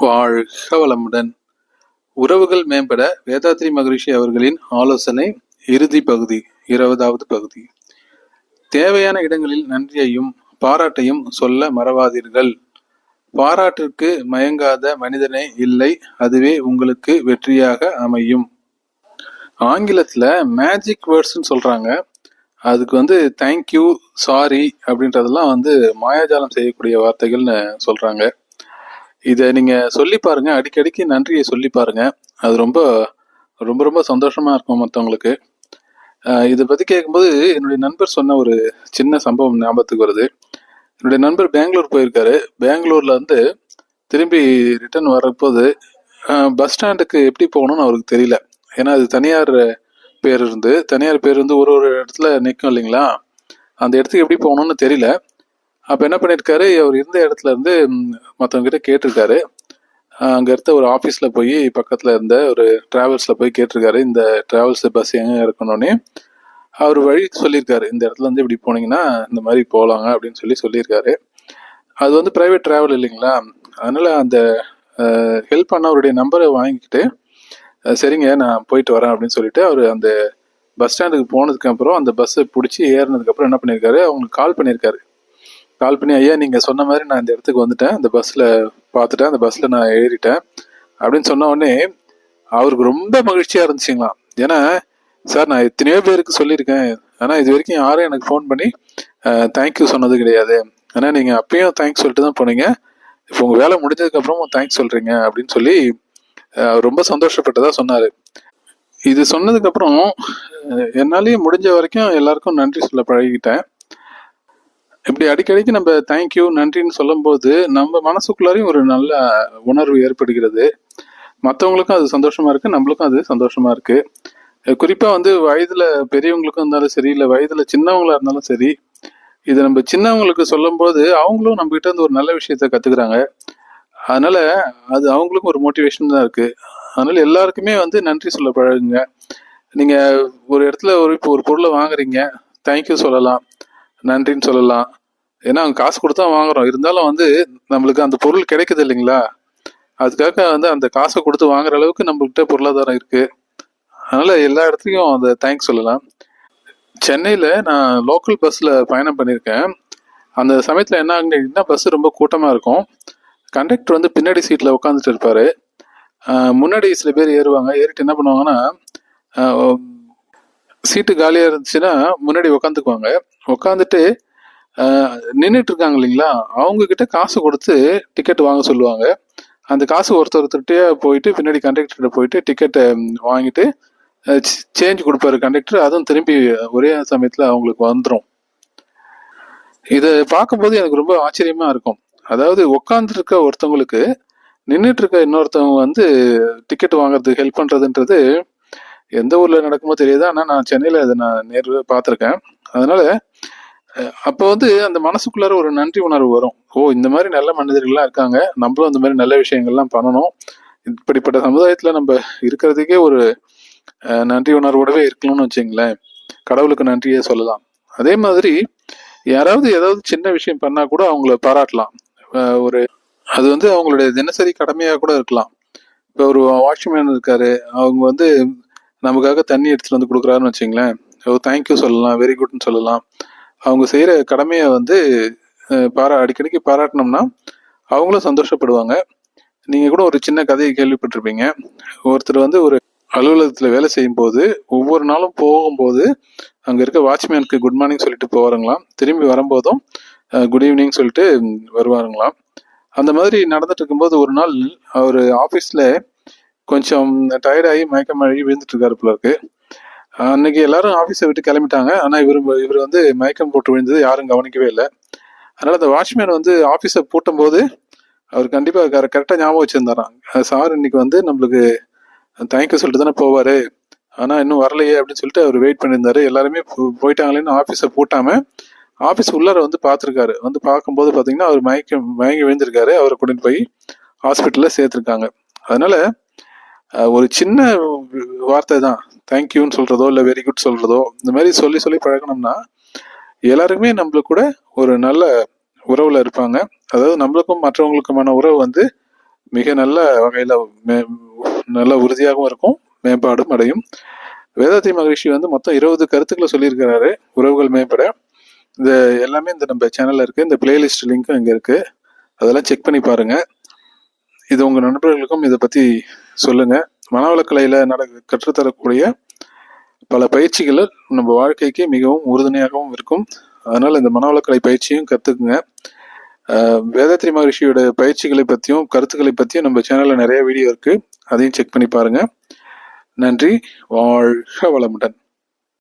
வாழ்க வளமுடன் உறவுகள் மேம்பட வேதாத்ரி மகரிஷி அவர்களின் ஆலோசனை இறுதி பகுதி இருபதாவது பகுதி. தேவையான இடங்களில் நன்றியையும் பாராட்டையும் சொல்ல மறவாதீர்கள். பாராட்டிற்கு மயங்காத மனிதனே இல்லை அதுவே உங்களுக்கு வெற்றியாக அமையும். ஆங்கிலத்துல மேஜிக் வேர்ட்ஸ்ன்னு சொல்றாங்க. அதுக்கு வந்து தேங்க்யூ சாரி அப்படின்றதெல்லாம் வந்து மாயாஜாலம் செய்யக்கூடிய வார்த்தைகள்னு சொல்றாங்க. இதை நீங்க சொல்லி பாருங்க. அடிக்கடிக்கு நன்றியை சொல்லி பாருங்க. அது ரொம்ப ரொம்ப ரொம்ப சந்தோஷமா இருக்கும் மற்றவங்களுக்கு இதை பத்தி கேட்கும்போது என்னுடைய நண்பர் சொன்ன ஒரு சின்ன சம்பவம் ஞாபகத்துக்கு வருது. என்னுடைய நண்பர் பெங்களூர் போயிருக்காரு. பெங்களூர்ல இருந்து திரும்பி ரிட்டர்ன் வரப்போது பஸ் ஸ்டாண்டுக்கு எப்படி போகணும்னு அவருக்கு தெரியல. ஏன்னா அது தனியார் பேருந்து. தனியார் பேருந்து ஒரு ஒரு இடத்துல நிற்கும் இல்லைங்களா? அந்த இடத்துக்கு எப்படி போகணும்னு தெரியல. அப்போ என்ன பண்ணியிருக்காரு அவர் இருந்த இடத்துல இருந்து மற்றவங்கிட்ட கேட்டிருக்காரு. அங்கே இருந்த ஒரு ஆஃபீஸில் போய் பக்கத்தில் இருந்த ஒரு டிராவல்ஸில் போய் கேட்டிருக்காரு. இந்த டிராவல்ஸ் பஸ் எங்கே இருக்கணும்னே அவர் வழி சொல்லியிருக்காரு. இந்த இடத்துல இருந்து இப்படி போனீங்கன்னா இந்த மாதிரி போகலாங்க அப்படின்னு சொல்லி சொல்லியிருக்காரு. அது வந்து ப்ரைவேட் ட்ராவல் இல்லைங்களா? அதனால் அந்த ஹெல்ப் பண்ணவருடைய நம்பரை வாங்கிக்கிட்டு சரிங்க நான் போயிட்டு வரேன் அப்படின்னு சொல்லிட்டு அவர் அந்த பஸ் ஸ்டாண்டுக்கு போனதுக்கப்புறம் அந்த பஸ்ஸை பிடிச்சி ஏறினதுக்கப்புறம் என்ன பண்ணியிருக்காரு? அவங்களுக்கு கால் பண்ணியிருக்காரு. கால் பண்ணி ஐயா நீங்கள் சொன்ன மாதிரி நான் இந்த இடத்துக்கு வந்துட்டேன். அந்த பஸ்ஸில் பார்த்துட்டேன். அந்த பஸ்ஸில் நான் ஏறிட்டேன். அப்படின்னு சொன்ன உடனே அவருக்கு ரொம்ப மகிழ்ச்சியாக இருந்துச்சுங்களாம் ஏன்னா சார் நான் எத்தனையோ பேருக்கு சொல்லியிருக்கேன். ஆனால் இது வரைக்கும் யாரும் எனக்கு ஃபோன் பண்ணி தேங்க்யூ சொன்னது கிடையாது. ஆனால் நீங்கள் அப்பயும் தேங்க்ஸ் சொல்லிட்டு தான் போனீங்க. இப்போ உங்கள் வேலை முடிஞ்சதுக்கப்புறமும் தேங்க்ஸ் சொல்கிறீங்க அப்படின்னு சொல்லி அவர் ரொம்ப சந்தோஷப்பட்டதாக சொன்னார். இது சொன்னதுக்கப்புறம் என்னாலேயும் முடிஞ்ச வரைக்கும் எல்லாருக்கும் நன்றி சொல்ல பழகிட்டேன் இப்படி அடிக்கடிக்கு நம்ம தேங்க்யூ நன்றின்னு சொல்லும்போது நம்ம மனசுக்குள்ளாரையும் ஒரு நல்ல உணர்வு ஏற்படுகிறது. மற்றவங்களுக்கும் அது சந்தோஷமா இருக்கு நம்மளுக்கும் அது சந்தோஷமா இருக்கு. குறிப்பா வந்து வயதுல பெரியவங்களுக்கும் இருந்தாலும் சரி இல்லை வயதுல சின்னவங்களா இருந்தாலும் சரி இதை நம்ம சின்னவங்களுக்கு சொல்லும் போது அவங்களும் நம்ம கிட்ட இருந்து ஒரு நல்ல விஷயத்த கத்துக்கிறாங்க. அதனால அது அவங்களுக்கும் ஒரு மோட்டிவேஷன் தான் இருக்கு. அதனால எல்லாருக்குமே வந்து நன்றி சொல்ல பழகுங்க. நீங்க ஒரு இடத்துல ஒரு இப்போ ஒரு பொருளை வாங்குறீங்க தேங்க்யூ சொல்லலாம் நன்றின்னு சொல்லலாம். ஏன்னா அவங்க காசு கொடுத்தா வாங்குறோம். இருந்தாலும் வந்து நம்மளுக்கு அந்த பொருள் கிடைக்குது இல்லைங்களா? அதுக்காக வந்து அந்த காசை கொடுத்து வாங்குற அளவுக்கு நம்மகிட்ட பொருளாதாரம் இருக்கு. அதனால எல்லா இடத்துலையும் அந்த தேங்க்ஸ் சொல்லலாம். சென்னையில் நான் லோக்கல் பஸ்ஸில் பயணம் பண்ணியிருக்கேன். அந்த சமயத்தில் என்ன ஆகுதுன்னா பஸ் ரொம்ப கூட்டமாக இருக்கும். கண்டக்டர் வந்து பின்னாடி சீட்டில் உட்காந்துட்டு இருப்பார். முன்னாடி சில பேர் ஏறுவாங்க. ஏறிட்டு என்ன பண்ணுவாங்கன்னா சீட்டு காலியாக இருந்துச்சுன்னா முன்னாடி உட்காந்துக்குவாங்க. உட்காந்துட்டு நின்றுட்டு இருக்காங்க இல்லைங்களா? அவங்க கிட்ட காசு கொடுத்து டிக்கெட் வாங்க சொல்லுவாங்க. அந்த காசு ஒருத்தர் ஒருத்தர்கிட்டயே போயிட்டு பின்னாடி கண்டக்டர்கிட்ட போயிட்டு டிக்கெட்டை வாங்கிட்டு சேஞ்ச் கொடுப்பாரு கண்டக்டர் அதுவும் திரும்பி ஒரே சமயத்தில் அவங்களுக்கு வந்துடும் இதை பார்க்கும்போது எனக்கு ரொம்ப ஆச்சரியமா இருக்கும். அதாவது உட்காந்துருக்க ஒருத்தவங்களுக்கு நின்றுட்டு இருக்க இன்னொருத்தவங்க வந்து டிக்கெட் வாங்குறதுக்கு ஹெல்ப் பண்ணுறதுன்றது எந்த ஊரில் நடக்குமோ தெரியாது. ஆனால் நான் சென்னையில் அதை நான் நேரில் பார்த்துருக்கேன். அதனால அப்போ வந்து அந்த மனசுக்குள்ளார ஒரு நன்றி உணர்வு வரும். ஓ இந்த மாதிரி நல்ல மனிதர்கள்லாம் இருக்காங்க. நம்மளும் இந்த மாதிரி நல்ல விஷயங்கள்லாம் பண்ணணும். இப்படிப்பட்ட சமுதாயத்துல நம்ம இருக்கிறதுக்கே ஒரு நன்றி உணர்வோடவே இருக்கணும்னு வச்சுங்களேன். கடவுளுக்கு நன்றியே சொல்லலாம். அதே மாதிரி யாராவது ஏதாவது சின்ன விஷயம் பண்ணா கூட அவங்கள பாராட்டலாம். ஒரு அது வந்து அவங்களுடைய தினசரி கடமையா கூட இருக்கலாம். இப்போ ஒரு வாட்ச்மேன் இருக்காரு. அவங்க வந்து நமக்காக தண்ணி எடுத்துட்டு வந்து கொடுக்குறாருன்னு வச்சுங்களேன். ஓ தேங்க்யூ சொல்லலாம். வெரி குட்னு சொல்லலாம். அவங்க செய்கிற கடமையை வந்து பாரா அடிக்கடிக்கு பாராட்டினோம்னா அவங்களும் சந்தோஷப்படுவாங்க. நீங்கள் கூட ஒரு சின்ன கதையை கேள்விப்பட்டிருப்பீங்க. ஒருத்தர் வந்து ஒரு அலுவலகத்தில் வேலை செய்யும் போது ஒவ்வொரு நாளும் போகும்போது அங்கே இருக்க வாட்ச்மேனுக்கு குட் மார்னிங் சொல்லிட்டு போவாருங்களாம். திரும்பி வரும்போதும் குட் ஈவினிங் சொல்லிட்டு வருவாருங்களாம். அந்த மாதிரி நடந்துட்டு இருக்கும்போது ஒரு நாள் அவர் ஆஃபீஸில் கொஞ்சம் டயர்டாகி மயக்கமாகி விழுந்துட்டு இருக்காரு போல இருக்குது அன்னைக்கு எல்லாரும் ஆஃபீஸை விட்டு கிளம்பிட்டாங்க. ஆனால் இவர் இவர் வந்து மயக்கம் போட்டு விழுந்தது யாரும் கவனிக்கவே இல்லை. அதனால் அந்த வாட்ச்மேன் வந்து ஆஃபீஸை பூட்டும் போது அவர் கண்டிப்பாக கரெக்டாக ஞாபகம் வச்சுருந்தாராம். சார் இன்னைக்கு வந்து நம்மளுக்கு தேங்க்யூ சொல்லிட்டு தானே போவார். ஆனால் இன்னும் வரலையே அப்படின்னு சொல்லிட்டு அவர் வெயிட் பண்ணியிருந்தாரு. எல்லாருமே போயிட்டாங்களேன்னு ஆஃபீஸை பூட்டாமல் ஆஃபீஸ் உள்ளார வந்து பார்த்துருக்காரு. வந்து பார்க்கும்போது பார்த்தீங்கன்னா அவர் மயக்கம் மயங்கி விழுந்திருக்காரு. அவரை கூட்டிட்டு போய் ஹாஸ்பிட்டலில் சேர்த்துருக்காங்க. அதனால ஒரு சின்ன வார்த்தை தான் தேங்க்யூன்னு சொல்கிறதோ இல்லை வெரி குட் சொல்கிறதோ இந்த மாதிரி சொல்லி சொல்லி பழகினோம்னா எல்லாருக்குமே நம்மளுக்கு கூட ஒரு நல்ல உறவில் இருப்பாங்க. அதாவது நம்மளுக்கும் மற்றவங்களுக்குமான உறவு வந்து மிக நல்ல வகையில் மே நல்ல உறுதியாகவும் இருக்கும் மேம்பாடும் அடையும். வேதாத்தி மகிழ்ச்சி வந்து மொத்தம் இருபது கருத்துக்களை சொல்லியிருக்கிறாரு உறவுகள் மேம்பட. இந்த எல்லாமே இந்த நம்ம சேனலில் இருக்குது இந்த பிளேலிஸ்ட் லிங்க்கும் இங்கே இருக்குது அதெல்லாம் செக் பண்ணி பாருங்கள் இது உங்கள் நண்பர்களுக்கும் இதை பற்றி சொல்லுங்க. மனவளக்கலையில நட கற்றுத்தரக்கூடிய பல பயிற்சிகள் நம்ம வாழ்க்கைக்கு மிகவும் உறுதுணையாகவும் இருக்கும். அதனால இந்த மனவளக்கலை பயிற்சியும் கத்துக்குங்க. வேதத்ரி மகரிஷியோட பயிற்சிகளை பற்றியும் கருத்துக்களை பற்றியும் நம்ம சேனல்ல நிறைய வீடியோ இருக்கு. அதையும் செக் பண்ணி பாருங்க. நன்றி. வாழ்க வளமுடன்.